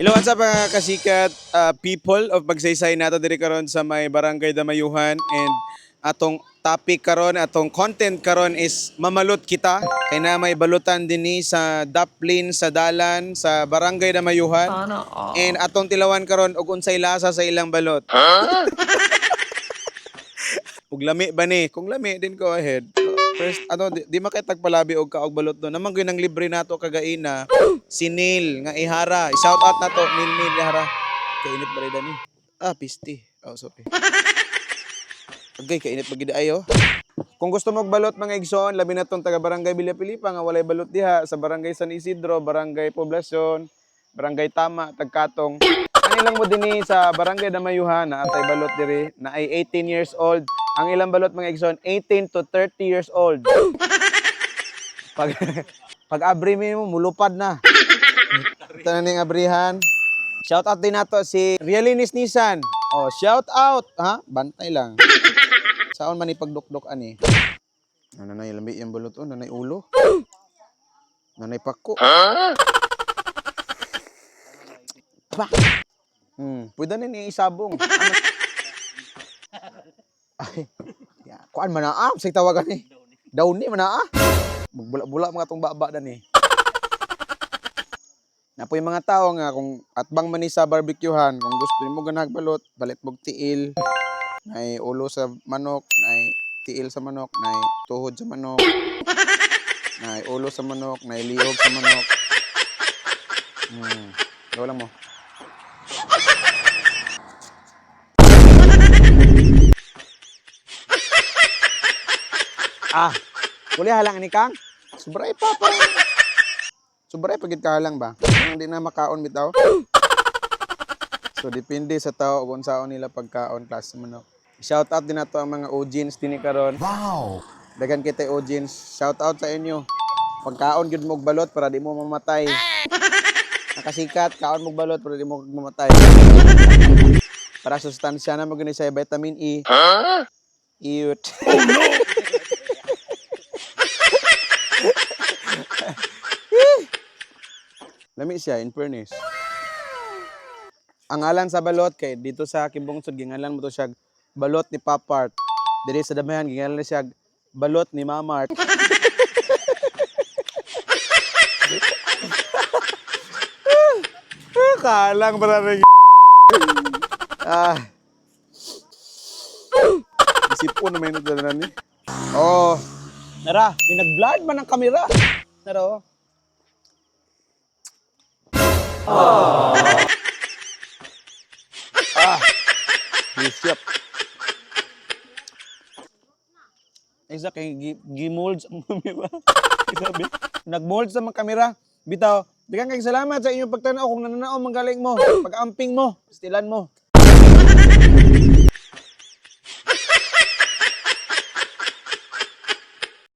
Hello, what's up mga kasikat uh, people of Magsaysay nato diri karon sa may Barangay Damayuhan and atong topic karon atong content karon is mamalot kita kay na may balutan dinhi sa Daplin sa Dalan sa Barangay Damayuhan Sana all. and atong tilawan karon og unsay lasa sa ilang balot. Ug lami ba ni? Kung lami din go ahead. First, ano, di, di makitag palabi og kaog balot doon. Naman gyud nang libre nato kagaina. Si Neil nga ihara. I-shout out nato Neil Neil ihara. Kainit ba ni? Ah, pisti. Oh, sorry. Okay, kainit gid ayo? Kung gusto mo balot mga igsoon, labi na tong taga Barangay Villa Pilipa nga walay balot diha sa Barangay San Isidro, Barangay Poblasyon, Barangay Tama, Tagkatong. Kanilang mo dinhi sa Barangay Damayuhan na atay balot diri na ay 18 years old. Ang ilang balot mga igsoon 18 to 30 years old. Pag pag abri mo mulupad na. Ito na ning abrihan. Shout out din nato si Realinis Nissan. Oh, shout out, ha? Bantay lang. Saon man ipagdukdok ani? Ano na lambi yung balot oh, nanay ulo. Nanay pako. Pa. Hmm, pwede na ni isabong. Ano? Ya, kuan man na ah, say tawagan ni. Daw ni man na ah. Magbula-bula mga tong baba dan ni. Na po yung mga tao nga kung atbang man ni sa barbecuehan, kung gusto mo ganag balot, balit mog tiil, nay ulo sa manok, nay tiil sa manok, nay tuhod sa manok, nay ulo sa manok, nay lihog sa manok. Hmm, gawa mo. Ah, kuli halang ni Kang. Sobray pa pa. Sobray pagit ka halang ba? Hindi na makaon bitaw. So depende sa tao kung saan nila pagkaon class manok. Shout out din nato ang mga Ojins din karon. Wow. Dagan kita Ojins. Shout out sa inyo. Pagkaon gyud mo balot para di mo mamatay. Nakasikat kaon mo balot para di mo mamatay. Para sustansya na magani sa vitamin E. Iyot. Lami siya, in fairness. Ang ngalan sa balot kay dito sa Kimbungsod gingalan mo to siya balot ni Papart. Diri sa damayan gingalan siya balot ni Mamart. Kalang para rin. ah. Isipon na may nagdala ni. Oh. Nara, may nag-vlog man ang kamera. Nara, oh. Ah. Bishop. Isa kay gi- gi-mold sa mga kamera. Sabi, nag-mold sa mga kamera. Bitaw, Daghang kay salamat sa inyong pagtanaw kung nananaw manggaling mo, pag-amping mo, stilan mo.